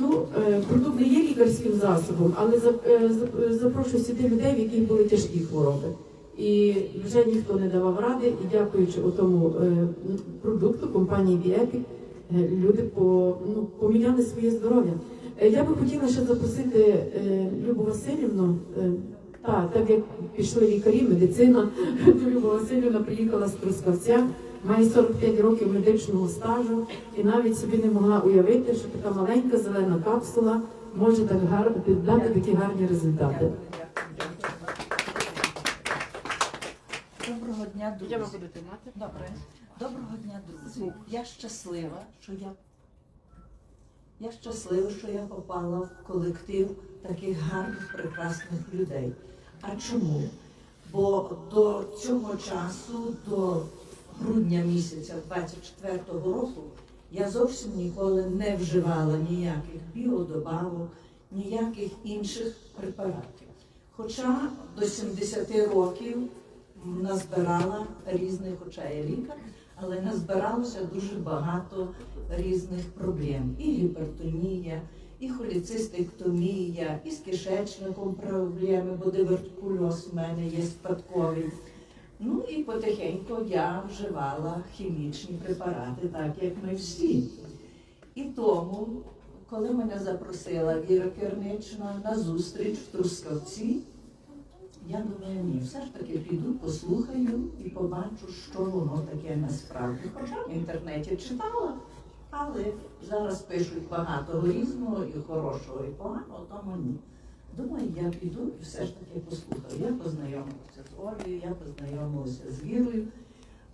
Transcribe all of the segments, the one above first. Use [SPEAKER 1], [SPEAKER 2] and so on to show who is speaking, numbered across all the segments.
[SPEAKER 1] Ну, е, продукт не є лікарським засобом, але е, за- запрошую сюди людей, в яких були тяжкі хвороби. І вже ніхто не давав ради, і дякуючи тому продукту компанії Біепік, люди по, ну, поміняли своє здоров'я. Е, Я би хотіла ще запросити е, Любу Васильівну. е, та, так як пішли лікарі, медицина, Люба Васильівна приїхала з Трускавця, має 45 років медичного стажу і навіть собі не могла уявити, що така маленька зелена капсула може так гарно дати такі гарні результати.
[SPEAKER 2] Доброго дня, друзі.
[SPEAKER 3] Я ви будете мати?
[SPEAKER 2] Добре. Доброго дня, друзі. Я щаслива, що я я щаслива, що я попала в колектив таких гарних, прекрасних людей. А чому? Бо до цього часу, до грудня місяця 24-го року, я зовсім ніколи не вживала ніяких біодобавок, ніяких інших препаратів. Хоча до 70 років назбирала різних, хоча я лікар, але назбиралося дуже багато різних проблем. І гіпертонія, і холіцистектомія, і з кишечником проблеми, бо дивертикульоз в мене є спадковий. Ну і потихеньку я вживала хімічні препарати, так як ми всі. І тому, коли мене запросила Віра Кернична на зустріч в Трускавці, я думаю, ні, все ж таки піду, послухаю і побачу, що воно таке насправді. Хоча в інтернеті читала, але зараз пишуть багато різного і хорошого, і поганого, тому ні. Думаю, я піду і все ж таки послухаю. Я познайомилася з Олею, я познайомилася з Вірою,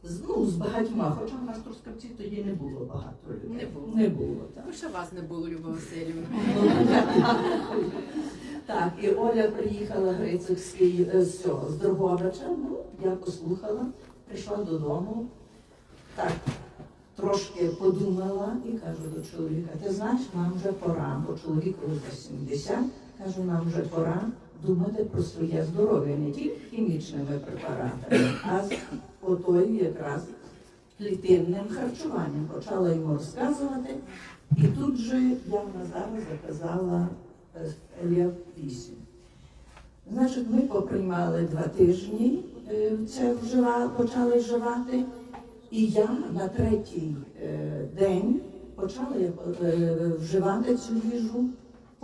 [SPEAKER 2] з, ну, з багатьма, хоча в нас Трускавці тоді не було багато людей.
[SPEAKER 3] Не було.
[SPEAKER 2] Не було, так.
[SPEAKER 3] Ви вас не було, Люба Васильівна.
[SPEAKER 2] Так, і Оля приїхала з Києва е, цього, з Дрогобича. Ну, я послухала, прийшла додому, так, трошки подумала і кажу до чоловіка, ти знаєш, нам вже пора, бо чоловікові за 70, кажу, нам вже пора думати про своє здоров'я, не тільки хімічними препаратами, а з отою якраз клітинним харчуванням. Почала йому розказувати. І тут же я в Назара заказала Елія 8. Значить, ми поприймали два тижні, е, це вжива, почали вживати. І я на третій е, день почала е, вживати цю їжу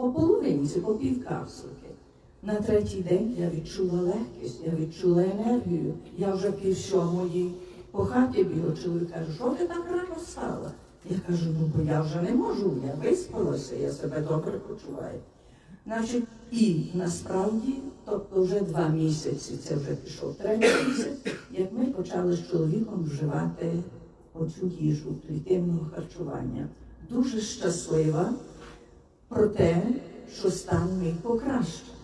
[SPEAKER 2] по половинці, по пів капсулки. На третій день я відчула легкість, я відчула енергію. Я вже пів сьомої по хаті бігла, чоловік каже, що ти так рано стала? Я кажу, ну бо я вже не можу, я виспалася, я себе добре почуваю. Значить, і насправді, тобто вже два місяці, це вже пішов третій місяць, як ми почали з чоловіком вживати оцю їжу клітинного харчування. Дуже щаслива про те, що стан мій покращив.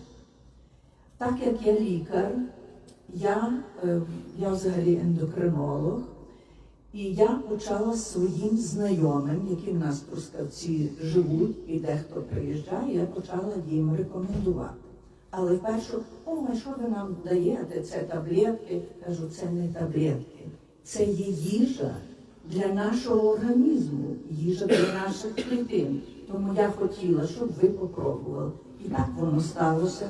[SPEAKER 2] Так як я лікар, я, е, я взагалі ендокринолог, і я почала своїм знайомим, які в нас в живуть, і дехто приїжджає, я почала їм рекомендувати. Але першу, о, а що ви нам даєте? Це таблетки. Кажу, це не таблетки, це є їжа для нашого організму, їжа для наших клітин. Тому я хотіла, щоб ви попробували. І так воно сталося.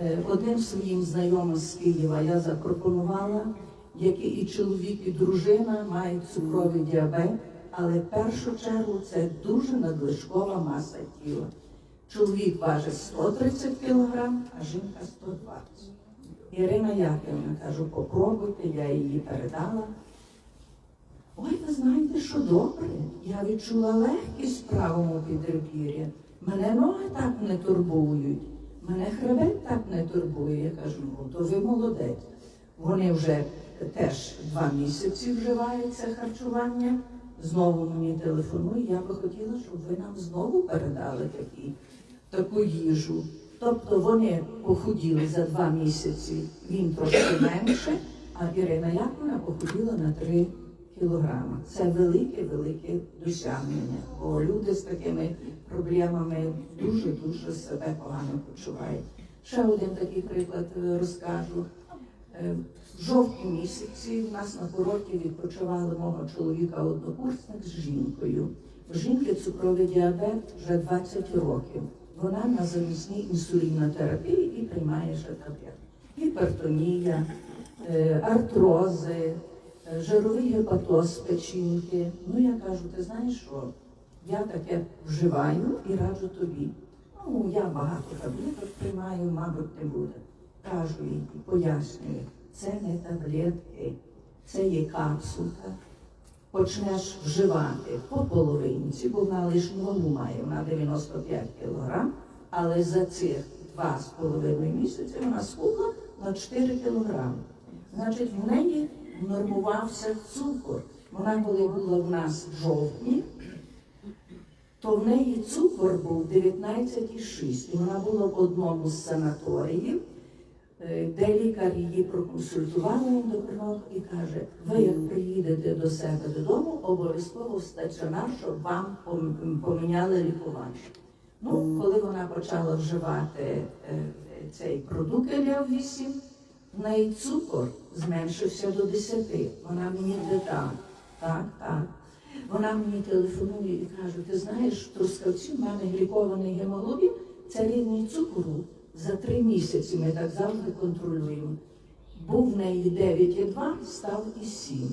[SPEAKER 2] Е, Одним своїм знайомим з Києва я запропонувала, які і чоловік, і дружина мають цукровий діабет, але в першу чергу це дуже надлишкова маса тіла. Чоловік важить 130 кг, а жінка 120. Ірина Яківна кажу, попробуйте, я її передала. Ой, ви знаєте, що добре? Я відчула легкість в правому підребір'ї. Мене ноги так не турбують, мене хребет так не турбує. Я кажу, ну то ви молодець. Вони вже теж два місяці вживають це харчування. Знову мені телефонують. Я би хотіла, щоб ви нам знову передали такі, таку їжу. Тобто вони похуділи за два місяці, він трошки менше, а Ірина Яковлевна похуділа на 3 кілограми. Це велике-велике досягнення, бо люди з такими проблемами дуже-дуже себе погано почувають. Ще один такий приклад е, розкажу. Е, В жовтні місяці в нас на курорті відпочивали мого чоловіка однокурсник з жінкою. Жінки цукровий діабет вже 20 років. Вона на замісній інсулінотерапії і приймає ще таблетки. Гіпертонія, е, артрози, жировий гепатоз печінки. Ну я кажу, ти знаєш що? Я таке вживаю і раджу тобі. Ну, я багато таблеток приймаю, мабуть, не буде. Кажу їй, пояснюю, це не таблетки, це є капсулка. Почнеш вживати по половинці, бо вона лишньому має, вона 95 кг, але за цих два з половиною місяці вона схудла на 4 кг. Значить, в неї нормувався цукор. Вона, коли була в нас в жовтні, то в неї цукор був 19,6. І вона була в одному з санаторіїв, е, де лікар її проконсультував ендокринолог і каже: ви як приїдете до себе додому, обов'язково в стаціонар, щоб вам поміняли лікування. Ну, коли вона почала вживати е, цей продукт Еліо-8, в неї цукор зменшився до 10. Вона мені йде так, так. Вона мені телефонує і каже: ти знаєш, Трускавці в мене глікований гемоглобін, це рівень цукру. За три місяці ми так завжди контролюємо. Був в неї 9,2, став і 7.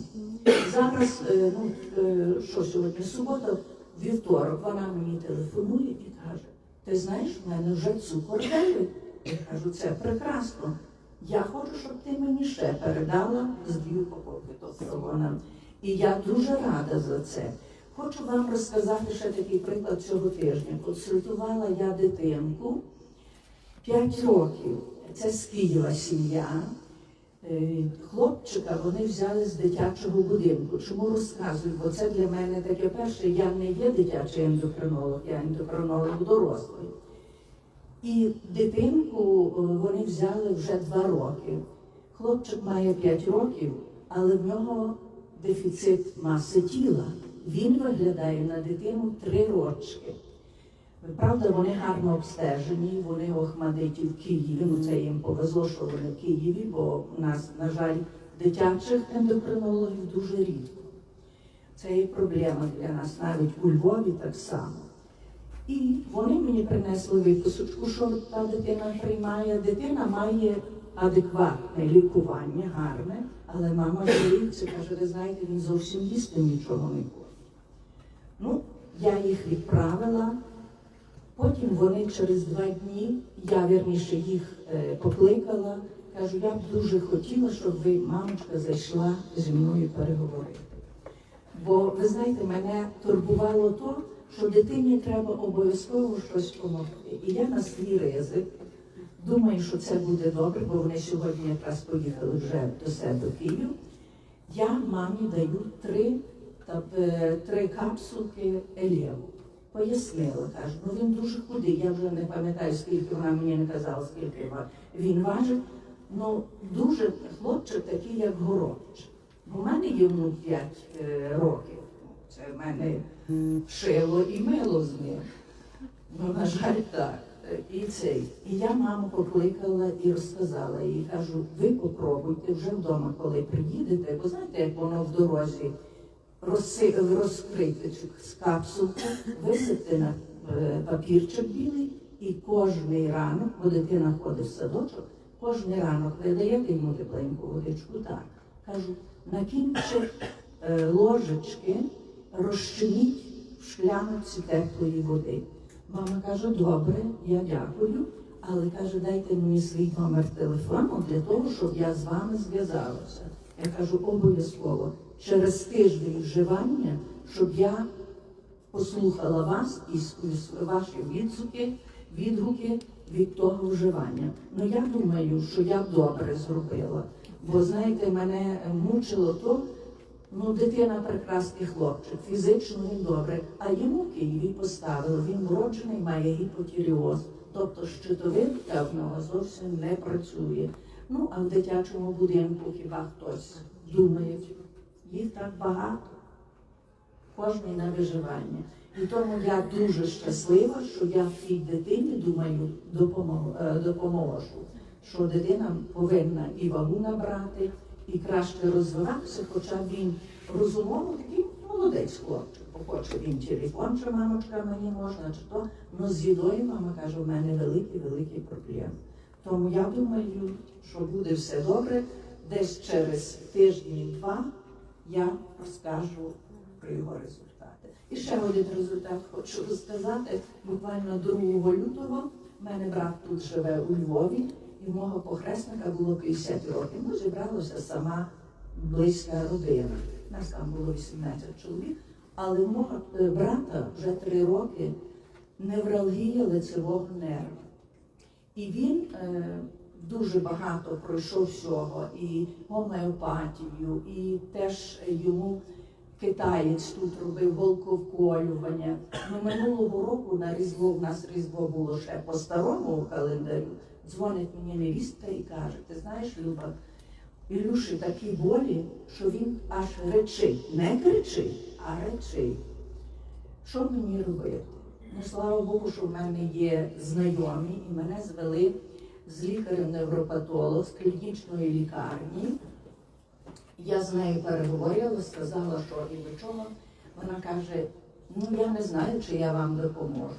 [SPEAKER 2] Зараз, е, ну, е, що сьогодні, субота, вівторок, вона мені телефонує і каже, ти знаєш, в мене вже цукор 9. Я кажу, це прекрасно. Я хочу, щоб ти мені ще передала з дві упаковки. Тобто. І я дуже рада за це. Хочу вам розказати ще такий приклад цього тижня. Консультувала я дитинку 5 років. Це з Києва сім'я. Е, Хлопчика вони взяли з дитячого будинку. Чому розказую? Бо це для мене таке перше. Я не є дитячий ендокринолог, я ендокринолог дорослий. І дитинку е, вони взяли вже два роки. Хлопчик має 5 років, але в нього дефіцит маси тіла. Він виглядає на дитину 3 рочки. Правда, вони гарно обстежені, вони охмадиті в Києві. Ну це їм повезло, що вони в Києві, бо у нас, на жаль, дитячих ендокринологів дуже рідко. Це є проблема для нас навіть у Львові так само. І вони мені принесли виписочку, що та дитина приймає. Дитина має адекватне лікування, гарне, але мама жаліється, каже, ви знаєте, він зовсім їсти нічого не хоче. Ну, я їх відправила. Потім вони через два дні, я вірніше їх е, покликала, кажу, я б дуже хотіла, щоб ви, мамочка, зайшла зі мною переговорити. Бо ви знаєте, мене турбувало то, що дитині треба обов'язково щось допомогти. І я на свій ризик думаю, що це буде добре, бо вони сьогодні якраз поїхали вже до себе в Київ. Я мамі даю три, та, е, три капсулки Елєву. Пояснила, кажу, ну він дуже худий, я вже не пам'ятаю, скільки вона мені не казала, скільки він важить. Ну, дуже хлопчик такий, як горобчик. У мене йому 5 е, років. Це в мене шило і мило з ним. Ну, на жаль, так. І цей. І я маму покликала і розказала їй, кажу, ви попробуйте вже вдома, коли приїдете, бо знаєте, як воно в дорозі розкрити цю капсулку, висипте на е, папірчик білий і кожний ранок, бо дитина ходить в садочок, кожний ранок ви даєте йому тепленьку водичку, так. Кажу, на е, ложечки розчиніть в шклянці теплої води. Мама каже, добре, я дякую, але каже, дайте мені свій номер телефону для того, щоб я з вами зв'язалася. Я кажу, обов'язково через тиждень вживання, щоб я послухала вас і ваші відзуки, відгуки від того вживання. Ну я думаю, що я добре зробила. Бо знаєте, мене мучило то, ну дитина прекрасний хлопчик, фізично він добре, а йому в Києві поставили, він вроджений, має гіпотіріоз. Тобто щитовидка в нього зовсім не працює. Ну, а в дитячому будинку хіба хтось думає, їх так багато кожний на виживання. І тому я дуже щаслива, що я тій дитині думаю е, допоможу. Що дитина повинна і вагу набрати, і краще розвиватися, хоча він розумово такий молодець хлопчик, хоче він телефон, що мамочка мені можна, чи то. Ну з їдою мама каже, у мене великі-великі проблеми. Тому я думаю, що буде все добре. Десь через тиждень-два я розкажу про його результати. І ще один результат хочу розказати. Буквально 2 лютого в мене брат тут живе у Львові, і в мого похресника було 50 років. Ми зібралася сама близька родина. Нас там було 18 чоловік, але в мого е, брата вже 3 роки невралгія лицевого нерва. І він е, дуже багато пройшов всього, і гомеопатію, і теж йому китаєць тут робив волковколювання. Ну, минулого року на Різдво, в нас Різдво було ще по старому календарю. Дзвонить мені невістка і каже: ти знаєш, Люба, Ілюші такі болі, що він аж речить. Не кричить, а речить. Що мені робити? Ну, слава Богу, що в мене є знайомі, і мене звели з лікарем-невропатолог з клінічної лікарні. Я з нею переговорила, сказала, що і до чого. Вона каже: ну я не знаю, чи я вам допоможу.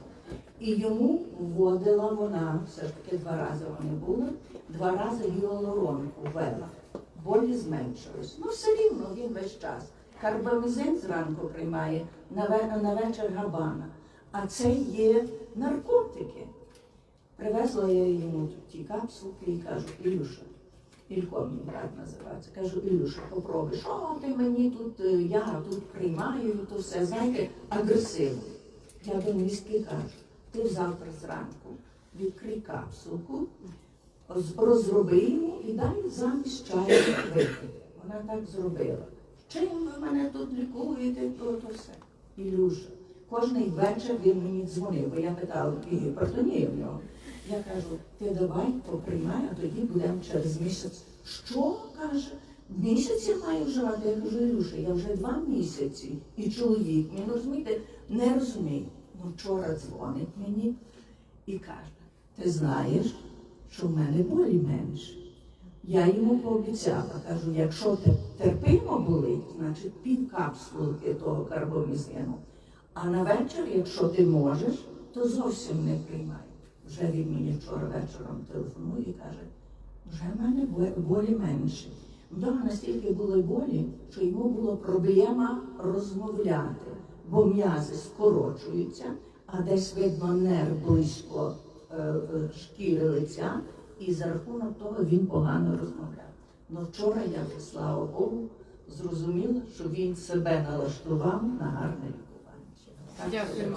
[SPEAKER 2] І йому вводила вона, все ж таки два рази вони були, два рази гіалуронку ввела. Болі зменшились. Ну, все рівно він весь час. Карбамізин зранку приймає, на, вечір габана. А це є наркотики. Привезла я йому ті капсулки і кажу, Ілюша, Ілько мій брат називається. Кажу, Ілюша, попробуй, що ти мені тут, е, я тут приймаю, то все, знаєте, агресивно. Я до міськи кажу, ти завтра зранку відкрий капсулку, розроби йому і дай замість чаю випити. Вона так зробила. Чим ви мене тут лікуєте, то, то все. Ілюша. Кожний вечір він мені дзвонив, бо я питала, і гіпертонія в нього. Я кажу, ти давай поприймай, а тоді будемо через місяць. Що каже? Місяць я маю вживати. Я кажу, Ілюша, я вже два місяці. І чоловік, він розумієте, не розуміє. Вчора дзвонить мені і каже, ти знаєш, що в мене болі менше. Я йому пообіцяла, кажу, якщо те терпимо болить, значить пів капсулки того карбомізину. А на вечір, якщо ти можеш, то зовсім не приймай. Вже він мені вчора вечором телефонує і каже, вже в мене болі менше. Вдома настільки були болі, що йому було проблема розмовляти, бо м'язи скорочуються, а десь видно нерв близько е, шкіри лиця, і за рахунок того він погано розмовляв. Но вчора я вже, слава Богу, зрозуміла, що він себе налаштував на гарне лікування. Дякую.